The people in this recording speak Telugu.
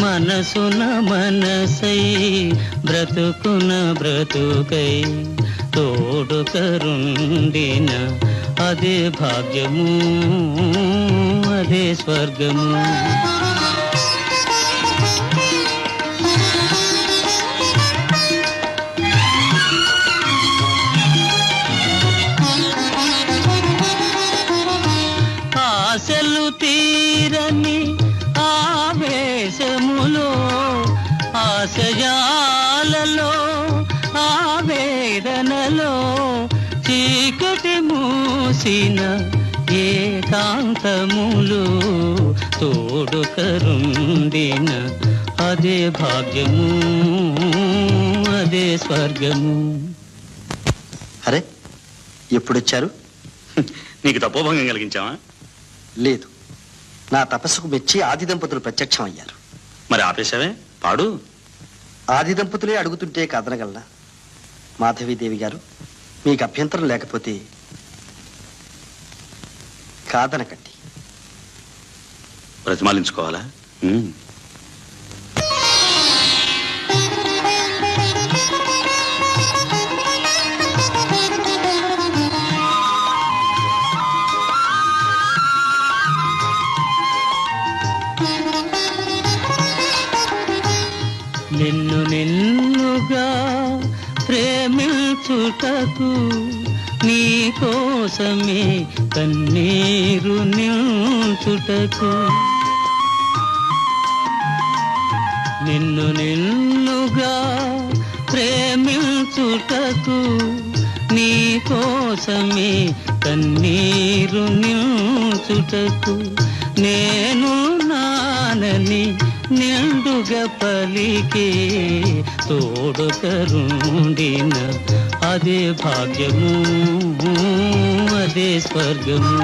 మనసున మనసై బ్రతుకున బ్రతుకై తోడు కరుండిన అదే భాగ్యము అదే స్వర్గము. ఆశలు తీరని ఆవేశములో ఆశయాలలో ఆవేదనలో చీకటి మూసిన ఏకాంతములు తోడు కరుండిన అదే భాగ్యము అదే స్వర్గము. అరే ఎప్పుడొచ్చారు? నీకు తపోభంగం కలిగించావా? లేదు. నా తపస్సుకు మెచ్చి ఆది దంపతులు ప్రత్యక్షం అయ్యారు మరి ఆపేశావే? పాడు. ఆది దంపతులే అడుగుతుంటే కాదనగలనా? మాధవీదేవి గారు మీకు అభ్యంతరం లేకపోతే కాదనకండి. బ్రతిమాలించుకోవాలా నిన్ను నిన్నుగా ప్రేమించుటకు నీ కోసమే కన్నీరు నిల్చుటకు నిన్ను నిన్నుగా ప్రేమించుటకు నీ కోసమే కన్నీరు నిల్చుటకు నేను నానని నిండుగా పలికే తోడు కరుండిన అదే భాగ్యము అదే స్వర్గము